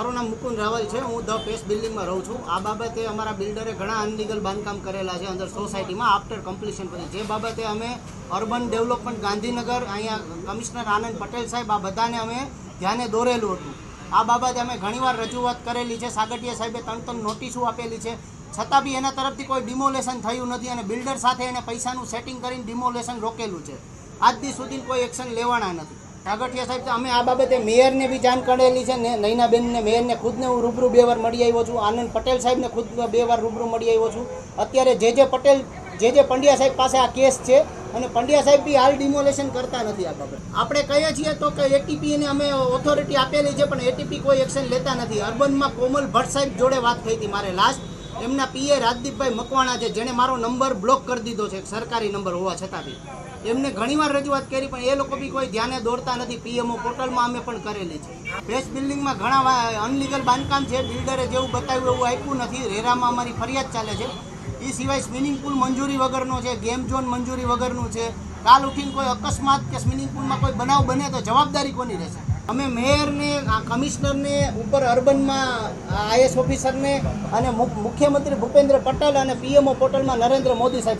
મારું નામ મુકુંદ રાવલ છે. હું ધ પેસ બિલ્ડિંગમાં રહું છું. આ બાબતે અમારા બિલ્ડરે ઘણા અનલીગલ બાંધકામ કરેલા છે અંદર સોસાયટીમાં આફ્ટર કમ્પ્લીશન પછી. જે બાબતે અમે અર્બન ડેવલપમેન્ટ ગાંધીનગર અહીંયા કમિશનર આનંદ પટેલ સાહેબ આ બધાને અમે ધ્યાને દોરેલું હતું. આ બાબતે અમે ઘણીવાર રજૂઆત કરેલી છે. સાગઠિયા સાહેબે ત્રણ ત્રણ નોટિસો આપેલી છે. છતાં બી એના તરફથી કોઈ ડિમોલેશન થયું નથી અને બિલ્ડર સાથે એને પૈસાનું સેટિંગ કરીને ડિમોલેશન રોકેલું છે. આજ દી સુધી કોઈ એક્શન લેવાના નથી. સાગઠિયા સાહેબ, તો અમે આ બાબતે મેયરને બી જાણ કરેલી છે ને, નૈનાબેનને, મેયરને ખુદને હું રૂબરૂ બે વાર મળી આવ્યો છું. આનંદ પટેલ સાહેબને ખુદ બે વાર રૂબરૂ મળી આવ્યો છું. અત્યારે જે જે પટેલ, જે જે પંડ્યા સાહેબ પાસે આ કેસ છે અને પંડ્યા સાહેબ બી હાલ ડિમોલેશન કરતા નથી આ બાબતે. આપણે કહીએ છીએ તો કે એટીપીને અમે ઓથોરિટી આપેલી છે, પણ એટીપી કોઈ એક્શન લેતા નથી. અર્બનમાં કોમલ ભટ્ટ સાહેબ જોડે વાત થઈ હતી મારે લાસ્ટ એમના પીએ રાજદીપભાઈ મકવાણા છે, જેણે મારો નંબર બ્લોક કરી દીધો છે સરકારી નંબર હોવા છતાં બી. એમને ઘણીવાર રજૂઆત કરી, પણ એ લોકો બી કોઈ ધ્યાને દોરતા નથી. પીએમઓ પોર્ટલમાં અમે પણ કરેલી છે. બેસ બિલ્ડિંગમાં ઘણા અનલીગલ બાંધકામ છે, બિલ્ડરે જેવું બતાવ્યું એવું આપ્યું નથી. રેરામાં અમારી ફરિયાદ ચાલે છે. એ સિવાય સ્વિમિંગ પુલ મંજૂરી વગરનો છે, ગેમ ઝોન મંજૂરી વગરનું છે. કાલ ઉઠીને કોઈ અકસ્માત કે સ્વિમિંગ પુલમાં કોઈ બનાવ બને તો જવાબદારી કોની રહેશે? અમે મેયરને કમિશનરને, ઉપર અર્બનમાં આઈએસ ઓફિસરને અને મુખ્યમંત્રી ભૂપેન્દ્ર પટેલ અને પીએમઓ પોર્ટલમાં નરેન્દ્ર મોદી સાહેબ